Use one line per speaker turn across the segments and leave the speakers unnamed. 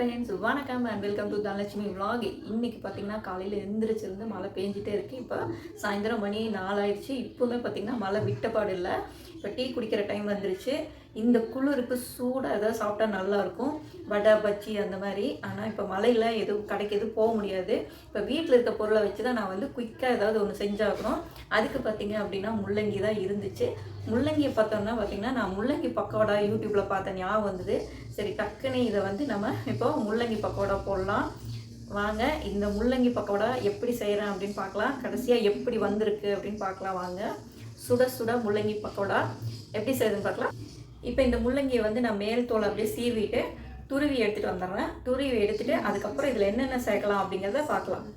Friends வணக்கம் and welcome to Dhanalakshmi vlog இன்னைக்கு பார்த்தீங்கன்னா காலையில் எழுந்திரிச்சிருந்து மழை பெஞ்சிட்டே இருக்கு. இப்போ சாயந்தரம் மணி நாலாயிடுச்சு இப்போவுமே பார்த்தீங்கன்னா மழை விட்டப்பாடு இல்லை இப்போ டீ குடிக்கிற டைம் வந்துருச்சு. இந்த குளிருக்கு சூடாக ஏதாவது சாப்பிட்டா நல்லாயிருக்கும். வடை பஜ்ஜி அந்த மாதிரி. ஆனால் இப்போ மழையில் எதுவும் கடைக்கு எதுவும் போக முடியாது. இப்போ வீட்டில் இருக்க பொருளை வச்சு தான் நான் வந்து குயிக்காக ஏதாவது ஒன்று செஞ்சாகணும். அதுக்கு பார்த்தீங்க அப்படின்னா முள்ளங்கி தான் இருந்துச்சு. முள்ளங்கியை பார்த்தோம்னா பார்த்தீங்கன்னா நான் முள்ளங்கி பக்கோடா யூடியூப்பில் பார்த்த ஞாபகம் வந்தது. சரி டக்குன்னு இதை வந்து நம்ம இப்போ முள்ளங்கி பக்கோடா போடலாம். வாங்க இந்த முள்ளங்கி பக்கோடா எப்படி செய்கிறேன் அப்படின்னு பார்க்கலாம். கடைசியாக எப்படி வந்திருக்கு அப்படின்னு பார்க்கலாம். வாங்க. சுட சுட முள்ளங்கி பக்கோடா. எப்படி செய்யுதுன்னு பார்க்கலாம். இப்போ இந்த முள்ளங்கியை வந்து நான் மேல் தோலை அப்படியே சீவிட்டு துருவி எடுத்துகிட்டு வந்துடுறேன். துருவி எடுத்துட்டு அதுக்கப்புறம் இதில் என்னென்ன சேர்க்கலாம் அப்படிங்கிறத பார்க்கலாம்.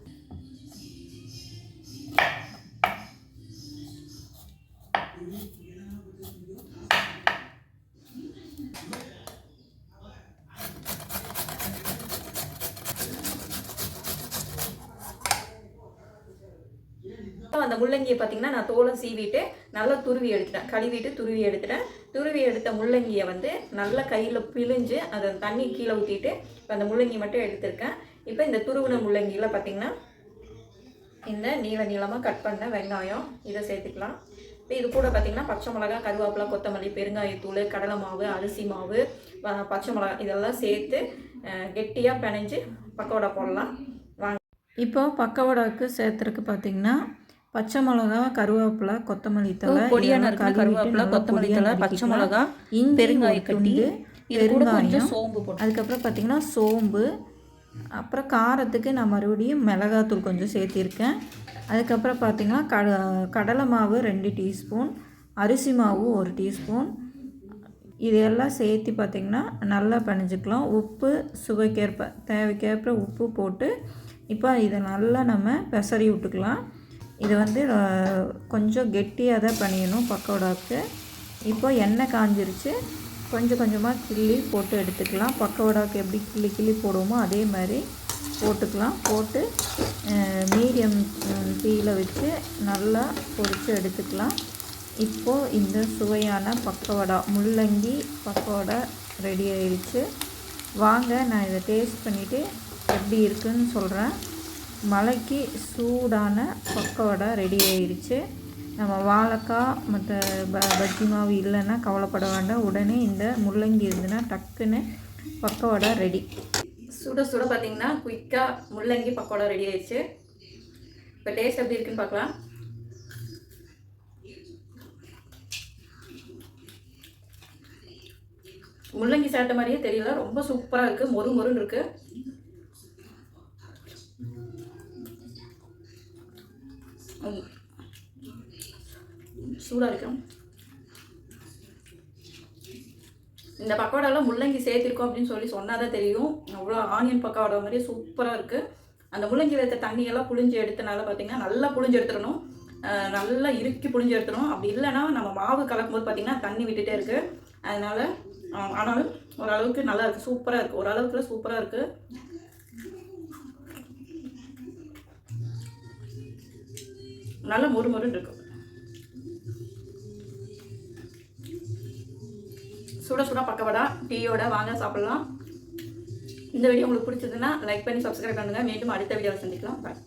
அந்த முள்ளங்கியை பார்த்தீங்கன்னா நான் தோலை சீவிட்டு நல்லா துருவி எடுத்துட்டேன். கழுவிட்டு துருவி எடுத்துட்டேன். துருவி எடுத்த முள்ளங்கியை வந்து நல்லா கையில் பிழிஞ்சு அதை தண்ணி கீழே ஊற்றிட்டு இப்போ அந்த முள்ளங்கி மட்டும் எடுத்திருக்கேன். இப்போ இந்த துருவின முள்ளங்கியில் பார்த்தீங்கன்னா இந்த நீள நீளமாக கட் பண்ண வெங்காயம் இதை சேர்த்துக்கலாம். இப்போ இது கூட பார்த்திங்கன்னா பச்சை மிளகா கருவேப்பிலை கொத்தமல்லி பெருங்காயத்தூள் கடலை மாவு அரிசி மாவு பச்சை மிளகா இதெல்லாம் சேர்த்து கெட்டியாக பிணைஞ்சு பக்கோடா போடலாம். வாங்க. இப்போ பக்கோடாவுக்கு சேர்த்துருக்கு பார்த்தீங்கன்னா பச்சை மிளகா கருவேப்பிலை கொத்தமல்லி தழை
பொடியான கருவேப்பிலை, கொத்தமல்லி தழை, பச்சை. மிளகா,
இஞ்சி
பெருங்காய கட்டி,
பெருங்காயம்.
சோம்பு
அதுக்கப்புறம் பார்த்தீங்கன்னா சோம்பு அப்புறம் காரத்துக்கு நான் மறுபடியும் மிளகாத்தூள் கொஞ்சம் சேர்த்திருக்கேன். அதுக்கப்புறம் பார்த்தீங்கன்னா கட கடலை மாவு ரெண்டு டீஸ்பூன் அரிசி மாவு ஒரு டீஸ்பூன். இதெல்லாம் சேர்த்து பார்த்திங்கன்னா நல்லா பிணைஞ்சிக்கலாம். உப்பு சுவைக்கேற்ப தேவைக்கேற்ப உப்பு போட்டு இப்போ இதை நல்லா நம்ம பெசரி விட்டுக்கலாம். இது வந்து கொஞ்சம் கெட்டியாக தான் பண்ணிடணும் பக்கோடாவுக்கு இப்போ எண்ணெய் காஞ்சிருச்சு. கொஞ்சம் கொஞ்சமாக கிள்ளி போட்டு எடுத்துக்கலாம். பக்கோடாவுக்கு எப்படி கிள்ளி கிள்ளி போடுவோமோ அதே மாதிரி போட்டுக்கலாம். போட்டு மீடியம் தீயில் வச்சு நல்லா பொரித்து எடுத்துக்கலாம். இப்போது இந்த சுவையான பக்கோடா முள்ளங்கி பக்கோடா ரெடி ஆயிடுச்சு. வாங்க நான் இதை டேஸ்ட் பண்ணிவிட்டு எப்படி இருக்குன்னு சொல்கிறேன் மலைக்கு சூடான பக்கோடா ரெடி ஆயிடுச்சு. நம்ம வாழைக்காய் மற்ற ப பஜ்ஜி மாவு இல்லைன்னா கவலைப்பட வேண்டாம். உடனே இந்த முள்ளங்கி இருந்துன்னா டக்குன்னு பக்கோடா ரெடி சுட சுட பார்த்தீங்கன்னா குயிக்காக முள்ளங்கி பக்கோடா ரெடி ஆயிடுச்சு. இப்போ டேஸ்ட் எப்படி இருக்குன்னு பார்க்கலாம். முள்ளங்கி சாப்பிட்ட மாதிரியே தெரியல. ரொம்ப சூப்பராக இருக்குது மொறு மொறுன்னு இருக்குது சூடாக இருக்கும் இந்த பக்கோடாவில் முள்ளங்கி சேர்த்திருக்கோம் அப்படின்னு சொல்லி சொன்னால் தான் தெரியும். அவ்வளோ ஆனியன் பக்கோடா மாதிரி சூப்பராக இருக்குது அந்த முள்ளங்கியில் இருக்க தண்ணியெல்லாம் புழிஞ்சு எடுத்தனால பார்த்தீங்கன்னா நல்லா புழிஞ்சு எடுத்துடணும். நல்லா இறுக்கி புழிஞ்சு எடுத்துடணும். அப்படி இல்லைன்னா நம்ம மாவு கலக்கும்போது பார்த்தீங்கன்னா தண்ணி விட்டுட்டே இருக்குது அதனால் ஆனாலும் ஓரளவுக்கு நல்லா இருக்குது சூப்பராக இருக்குது ஓரளவுக்குலாம் சூப்பராக இருக்குது நல்ல மொறு மொறுன்னு இருக்கும். சுட சுட பக்கவடா டீயோட வாங்க சாப்பிடலாம். இந்த வீடியோ உங்களுக்கு பிடிச்சதுன்னா லைக் பண்ணி சப்ஸ்கிரைப் பண்ணுங்கள் மீண்டும் அடுத்த வீடியோவில் சந்திக்கலாம். பாய்